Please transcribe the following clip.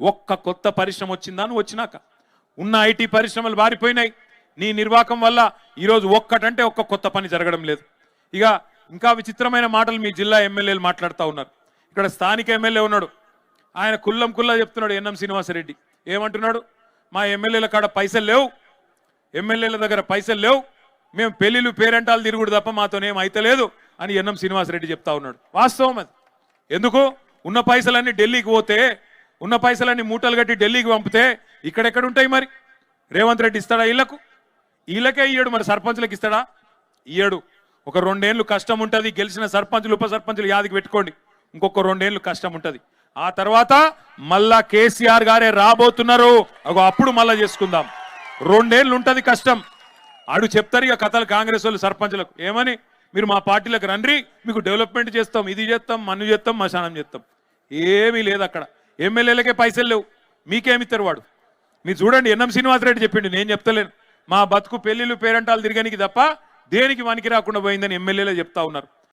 ఒక్క కొత్త పరిశ్రమ వచ్చిందా? నువ్వు వచ్చినాక. ఉన్న ఐటీ పరిశ్రమలు బారిపోయినాయి నీ నిర్వాకం వల్ల ఈరోజు ఒక్కటంటే ఒక్క కొత్త పని జరగడం లేదు. ఇక ఇంకా విచిత్రమైన మాటలు మీ జిల్లా ఎమ్మెల్యేలు మాట్లాడుతూ ఉన్నారు. ఇక్కడ స్థానిక ఎమ్మెల్యే ఉన్నాడు. ఆయన కుల్లం కుల్లా చెప్తున్నాడు ఎన్ఎం శ్రీనివాసరెడ్డి. ఏమంటున్నాడు? మా ఎమ్మెల్యేల కాడ పైసలు లేవు. ఎమ్మెల్యేల దగ్గర పైసలు లేవు. మేము పెళ్ళిలు పేరెంటాలు తిరుగుడు తప్ప మాతోనేం అయితలేదు అని ఎన్ఎం శ్రీనివాసరెడ్డి చెప్తా ఉన్నాడు. వాస్తవం అది. ఎందుకు? ఉన్న పైసలన్నీ ఢిల్లీకి పోతే ఉన్న పైసలన్నీ మూటలు కట్టి ఢిల్లీకి పంపితే ఇక్కడెక్కడ ఉంటాయి మరి? రేవంత్ రెడ్డి ఇస్తాడా ఇళ్ళకు? వీళ్ళకే ఇయ్యడు మరి సర్పంచులకు ఇస్తాడా? ఇయ్యడు. ఒక రెండేళ్ళు కష్టం ఉంటుంది గెలిచిన సర్పంచులు ఉప సర్పంచులు యాదికి పెట్టుకోండి. ఇంకొక రెండేళ్ళు కష్టం ఉంటుంది. ఆ తర్వాత మళ్ళా కేసీఆర్ గారే రాబోతున్నారు. ఒక అప్పుడు మళ్ళా చేసుకుందాం. రెండేళ్ళు ఉంటుంది కష్టం. ఆడు చెప్తారు ఇక కథలు కాంగ్రెస్ వాళ్ళు సర్పంచులకు. ఏమని? మీరు మా పార్టీలకు రండి మీకు డెవలప్మెంట్ చేస్తాం ఇది చేస్తాం మన్ను చేస్తాం మశానం చేస్తాం. ఏమీ లేదు అక్కడ. ఎమ్మెల్యేలకే పైసలు లేవు. మీకేమిస్తారు వాడు? మీరు చూడండి ఎన్ఎం శ్రీనివాసరెడ్డి చెప్పిండు నేను చెప్తలేను. మా బతుకు పెళ్ళిళ్ళు పేరంటాలు తిరగనికి తప్ప దేనికి వనికి రాకుండా పోయిందని ఎమ్మెల్యేలే చెప్తా ఉన్నారు.